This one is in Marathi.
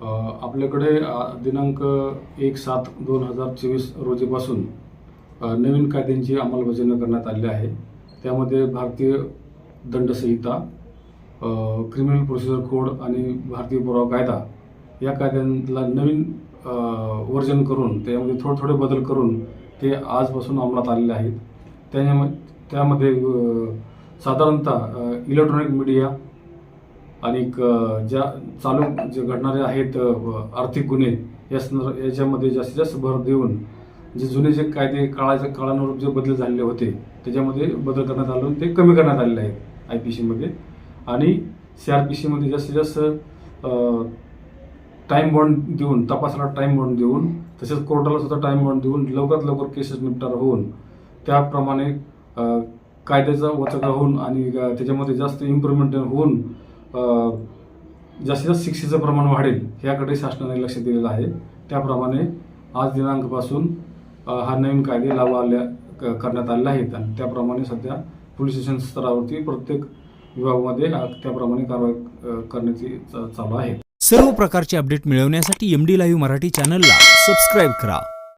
आपल्याकडे दिनांक एक सात दोन हजार चोवीस रोजीपासून नवीन कायद्यांची अंमलबजावणी करण्यात आली आहे. त्यामध्ये भारतीय दंडसंहिता क्रिमिनल प्रोसिजर कोड आणि भारतीय पुरावा कायदा या कायद्यांना नवीन वर्जन करून त्यामध्ये थोडे थोडे बदल करून ते आजपासून अंमलात आलेले आहेत. त्याच्यामध्ये त्यामध्ये साधारणतः इलेक्ट्रॉनिक मीडिया आणि ज्या चालू जे घडणारे आहेत आर्थिक गुन्हे या संदर्भ याच्यामध्ये जास्तीत जास्त भर देऊन जे जुने जे कायदे काळाच्या काळानुरूप जे बदल झालेले होते त्याच्यामध्ये बदल करण्यात आले ते कमी करण्यात आलेले आहेत आय पी सीमध्ये आणि सी आर पी सीमध्ये जास्तीत जास्त टाईम बॉन्ड देऊन तपासाला टाईम बॉन्ड देऊन तसेच कोर्टाला सुद्धा टाईम बॉन्ड देऊन लवकरात लवकर केसेस निपटारा होऊन त्याप्रमाणे कायद्याचा वचका होऊन आणि त्याच्यामध्ये जास्त इम्प्रुव्हमेंट होऊन जास्तीत जास्त शिक्षेचं प्रमाण वाढेल ह्याकडे शासनाने लक्ष दिलेलं आहे. त्याप्रमाणे आज दिनांकपासून हा नवीन कायदे लागू आल्या क- करण्यात आलेला आहेत आणि त्याप्रमाणे सध्या पोलीस स्टेशन स्तरावरती प्रत्येक विभागामध्ये त्याप्रमाणे कारवाई करण्याची चालू आहे. सर्व प्रकारचे अपडेट मिळवण्यासाठी एम डी लाईव्ह मराठी चॅनलला सबस्क्राईब करा.